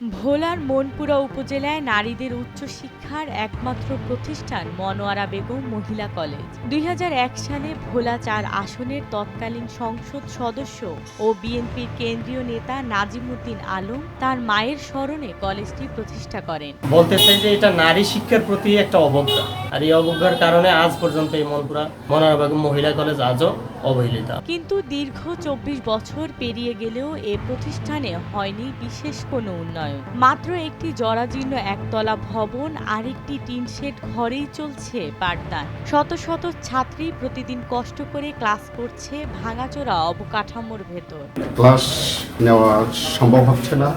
ভোলার মনপুরা উপজেলায় নারীদের উচ্চশিক্ষার একমাত্র প্রতিষ্ঠান মনোয়ারা বেগম মহিলা কলেজ। দুই হাজার এক সালে ভোলা চার আসনের তৎকালীন সংসদ সদস্য ও বিএনপির কেন্দ্রীয় নেতা নাজিমুদ্দিন আলম তার মায়ের স্মরণে কলেজটি প্রতিষ্ঠা করেন। বলতে চাই যে এটা নারী শিক্ষার প্রতি একটা অবজ্ঞা। আর এই অবজ্ঞার কারণে আজ পর্যন্ত এই মনপুরা মনোরা বেগম মহিলা কলেজ আজও অবহেলিত। কিন্তু দীর্ঘ চব্বিশ বছর পেরিয়ে গেলেও এ প্রতিষ্ঠানে হয়নি বিশেষ কোনো উন্নয়ন। মাত্র একটি জরাজীর্ণ একতলা ভবন আর একটি টিন শেড ঘরেই চলছে পাঠদান শত শত ছাত্রী প্রতিদিন কষ্ট করে ক্লাস করছে ভাঙাচোরা অবকাঠামোর ভেতর। ক্লাস নেওয়া সম্ভব হচ্ছে না।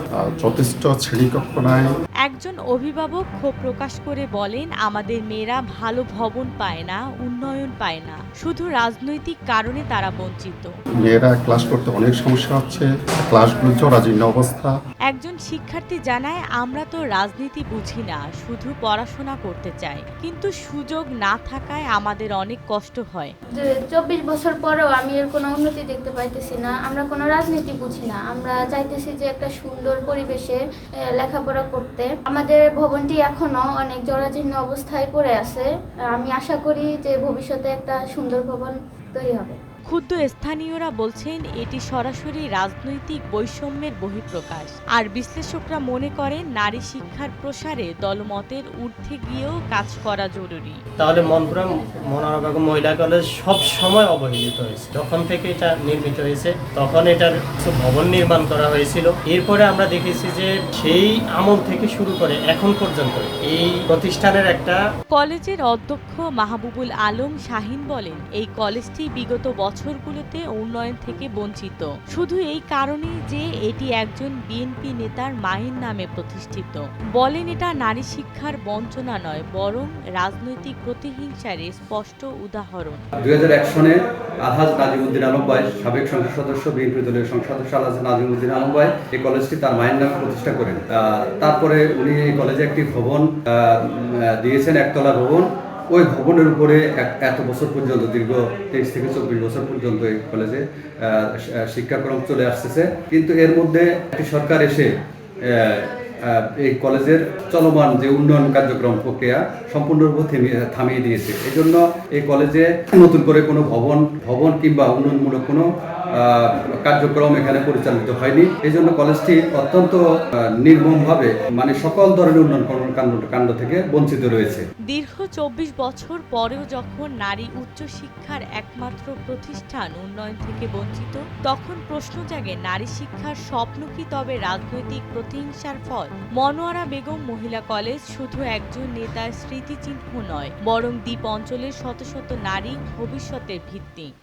যথেষ্ট শ্রেণীকক্ষ নাই। একজন অভিভাবক ক্ষোভ প্রকাশ করে বলেন, আমাদের মেয়েরা ভালো ভবন পায় না, উন্নয়ন পায় না। শুধু রাজনৈতিক কারণে তারা বঞ্চিত। মেয়েরা ক্লাস করতে অনেক সমস্যা হচ্ছে। ক্লাসগুলো জরাজীর্ণ অবস্থা। একজন শিক্ষার্থী জানায়, আমরা তো রাজনীতি বুঝি না, শুধু পড়াশোনা করতে চাই। কিন্তু সুযোগ না থাকায় আমাদের অনেক কষ্ট হয়। চব্বিশ বছর পরেও আমি এর কোনো উন্নতি দেখতে পাইতেছি না। আমরা কোনো রাজনীতি বুঝি না। আমরা চাইতেছি যে একটা সুন্দর পরিবেশে লেখাপড়া করতে। আমাদের ভবনটি এখনও অনেক জরাজীর্ণ অবস্থায় পড়ে আছে। আমি আশা করি যে ভবিষ্যতে একটা সুন্দর ভবন তৈরি হবে। ক্ষুদ্র স্থানীয়রা বলছেন এটি সরাসরি রাজনৈতিক বৈষম্যের বহিঃপ্রকাশ। আর বিশ্লেষকরা মনে করেন নারী শিক্ষার প্রসারে দলমতের ঊর্ধ্বে গিয়েও কাজ করা জরুরি। তাহলে মনপুরা মনোরা বেগম মহিলা কলেজ সব সময় অবহেলিত হয়েছে। যখন থেকে এটা নির্মিত হয়েছে তখন এটার কিছু ভবন নির্মাণ করা হয়েছিল। এরপরে আমরা দেখেছি যে সেই আমল থেকে শুরু করে এখন পর্যন্ত এই প্রতিষ্ঠানের একটা কলেজের অধ্যক্ষ মাহবুবুল আলম শাহিন বলেন এই কলেজটি বিগত বছরগুলোতে উন্নয়ন থেকে বঞ্চিত। শুধু এই কারণে যে এটি একজন বিএনপি নেতার মায়ের নামে প্রতিষ্ঠিত। বলেন এটা নারী শিক্ষার বঞ্চনা নয়, বরং রাজনৈতিক প্রতিহিংসার স্পষ্ট উদাহরণ। দুই সনে আলহাজ নাজিমুদ্দিন আলম সাবেক সংসদ সদস্য, বিএনপি দলীয় সংসদ সদস্য নাজিমুদ্দিন আলম এই কলেজটি তার মায়ের নামে প্রতিষ্ঠা করেন। তারপরে উনি এই কলেজে একটি ভবন দিয়েছেন, একতলা ভবন। ওই ভবনের উপরে এত বছর পর্যন্ত, দীর্ঘ তেইশ থেকে চব্বিশ বছর পর্যন্ত এই কলেজে শিক্ষাক্রম চলে আসতেছে। কিন্তু এর মধ্যে একটি সরকার এসে এই কলেজের চলমান যে উন্নয়ন কার্যক্রম প্রক্রিয়া সম্পূর্ণরূপে থেমিয়ে থামিয়ে দিয়েছে। এই জন্য এই কলেজে নতুন করে কোনো ভবন ভবন কিংবা উন্নয়নমূলক কোনো কার্যক্রম এখানে পরিচালিত হয়নি। এই জন্য কলেজটি অত্যন্ত নির্মমভাবে মানে সকল ধরনের উন্নয়ন কাণ্ড থেকে বঞ্চিত রয়েছে। দীর্ঘ চব্বিশ বছর পরেও যখন নারী উচ্চশিক্ষার একমাত্র প্রতিষ্ঠান উন্নয়ন থেকে বঞ্চিত, তখন প্রশ্ন জাগে, নারী শিক্ষার স্বপ্ন কি তবে রাজনৈতিক প্রতিহিংসার ফল? মনোয়ারা বেগম মহিলা কলেজ শুধু একজন নেতার স্মৃতিচিহ্ন নয়, বরং দ্বীপ অঞ্চলের শত শত নারী ভবিষ্যতের ভিত্তি।